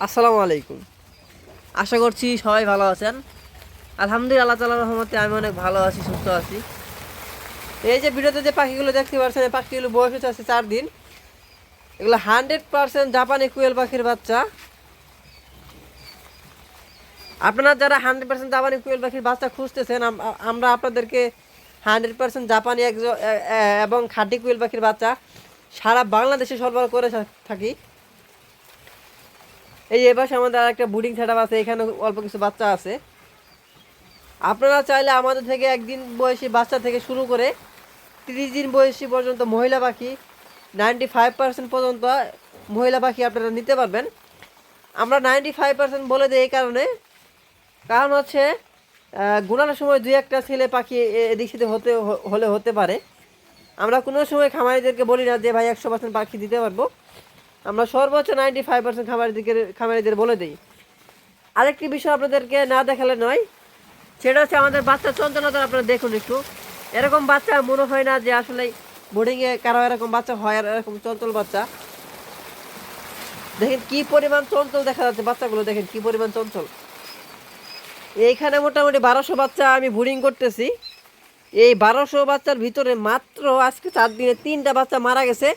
আসসালামু আলাইকুম। আশা করছি সবাই ভালো আছেন। আলহামদুলিল্লাহ, আল্লাহ রহমতে আমি অনেক ভালো আছি, সুস্থ আছি। এই যে ভিডিওতে যে পাখিগুলো দেখতে পাচ্ছেন, এই পাখিগুলো বয়স হচ্ছে আছে চার দিন। এগুলো হান্ড্রেড পার্সেন্ট জাপানি কুয়েল পাখির বাচ্চা। আপনারা যারা হান্ড্রেড পার্সেন্ট জাপানি কুয়েল পাখির বাচ্চা খুঁজতেছেন আমরা আপনাদেরকে হান্ড্রেড পার্সেন্ট জাপানি একজ- এ- এ- এবং খাঁটি কুয়েল পাখির বাচ্চা সারা বাংলাদেশে সরবরাহ করে থাকি। এই এবার আমাদের আর একটা বুডিং সেট আছে, এখানে অল্প কিছু বাচ্চা আছে। আপনারা চাইলে আমাদের থেকে একদিন বয়সী বাচ্চা থেকে শুরু করে তিরিশ দিন বয়সী পর্যন্ত মহিলা পাখি নাইনটি ফাইভ পার্সেন্ট পর্যন্ত মহিলা পাখি আপনারা নিতে পারবেন। আমরা নাইনটি ফাইভ পার্সেন্ট বলে দিই এই কারণে। কারণ হচ্ছে গুণানোর সময় দুই একটা ছেলে পাখি এদিক সেদিক হতে হলে হতে পারে। আমরা কোনো সময় খামারিদেরকে বলি না যে, ভাই, একশো পার্সেন্ট পাখি দিতে পারব। আমরা সর্বোচ্চ নাইনটি ফাইভ পার্সেন্ট খামারিদেরকে খামারিদের বলে দিই। আরেকটি বিষয় আপনাদেরকে না দেখালে নয়, সেটা হচ্ছে আমাদের বাচ্চা চঞ্চলতা আপনারা দেখুন একটু। এরকম বাচ্চা মনে হয় না যে আসলে বোর্ডিংয়ে কারও এরকম বাচ্চা হয় আর এরকম চঞ্চল বাচ্চা। দেখেন কি পরিমাণ চঞ্চল দেখা যাচ্ছে বাচ্চাগুলো, দেখেন কি পরিমাণ চঞ্চল। এইখানে মোটামুটি বারোশো বাচ্চা আমি বোর্ডিং করতেছি। এই বারোশো বাচ্চার ভিতরে মাত্র আজকে চার দিনে তিনটা বাচ্চা মারা গেছে।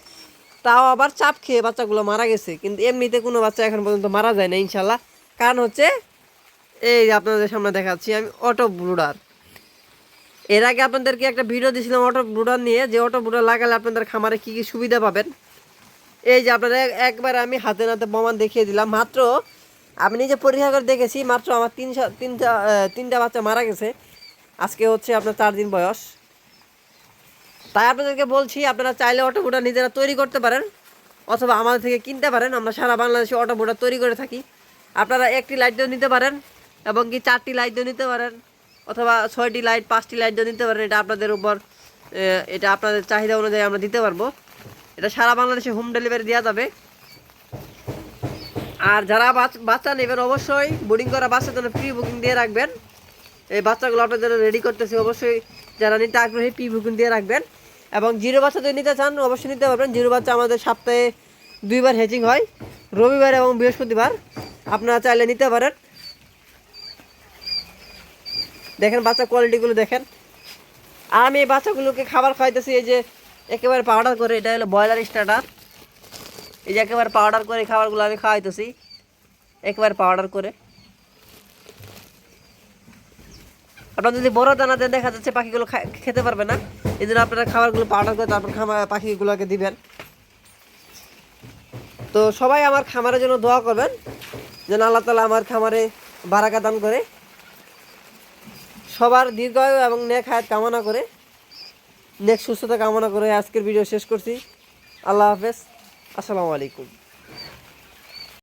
তাও আবার চাপ খেয়ে বাচ্চাগুলো মারা গেছে। কিন্তু এমনিতে কোনো বাচ্চা এখন পর্যন্ত মারা যায় না, ইনশাল্লাহ। কারণ হচ্ছে, এই আপনাদের সামনে দেখাচ্ছি আমি, অটো ব্রুডার। এর আগে আপনাদেরকে একটা ভিডিও দিয়েছিলাম অটো ব্রুডার নিয়ে, যে অটো ব্রুডার লাগালে আপনাদের খামারে কী কী সুবিধা পাবেন? এই যে আপনারা একবার আমি হাতে নাতে প্রমাণ দেখিয়ে দিলাম। মাত্র আমি নিজে পরীক্ষা করে দেখেছি, মাত্র আমার তিন সা- তিনটা তিনটা বাচ্চা মারা গেছে। আজকে হচ্ছে আপনার চার দিন বয়স। তাই আপনাদেরকে বলছি, আপনারা চাইলে অটো বোর্ডার নিজেরা তৈরি করতে পারেন অথবা আমাদের থেকে কিনতে পারেন। আমরা সারা বাংলাদেশে অটো বোর্ডার তৈরি করে থাকি। আপনারা একটি লাইট নিতে পারেন এবং কি চারটি লাইট নিতে পারেন অথবা ছয়টি লাইট পাঁচটি লাইট নিতে পারেন। এটা আপনাদের উপর এটা আপনাদের চাহিদা অনুযায়ী আমরা দিতে পারব। এটা সারা বাংলাদেশে হোম ডেলিভারি দেওয়া যাবে। আর যারা বাচ- বাচ্চা নেবেন অবশ্যই বোর্ডিং করা বাচ্চার জন্য প্রি বুকিং দিয়ে রাখবেন। এই বাচ্চাগুলো আপনাদের রেডি করতেছি। অবশ্যই যারা নিতে আগ্রহী প্রি বুকিং দিয়ে রাখবেন। এবং জিরো বাচ্চা যদি নিতে চান, অবশ্যই নিতে পারবেন। জিরো বাচ্চা আমাদের সপ্তাহে দুইবার হ্যাচিং হয়। রবিবার এবং বৃহস্পতিবার আপনারা চাইলে নিতে পারেন। দেখেন বাচ্চা কোয়ালিটিগুলো দেখেন। আর আমি এই বাচ্চাগুলোকে খাবার খাওয়াইতেছি, এই যে একেবারে পাউডার করে, এটা হলো ব্রয়লার স্টার্টার এই যে একেবারে পাউডার করে খাবারগুলো আমি খাওয়াইতেছি, একেবারে পাউডার করে। আপনার যদি বড় দানা দেন দেখা যাচ্ছে পাখিগুলো খেতে পারবে না। এই জন্য আপনারা খাবারগুলো পাউডার করে তারপর খামা পাখিগুলোকে দিবেন। তো সবাই আমার খামারের জন্য দোয়া করবেন, যেন আল্লাহ তালা আমার খামারে বারাকা দান করে, সবার দীর্ঘায়ু এবং নেক হায়াত কামনা করে, নেক সুস্থতা কামনা করে আজকের ভিডিও শেষ করছি। আল্লাহ হাফেজ। আসসালামু আলাইকুম।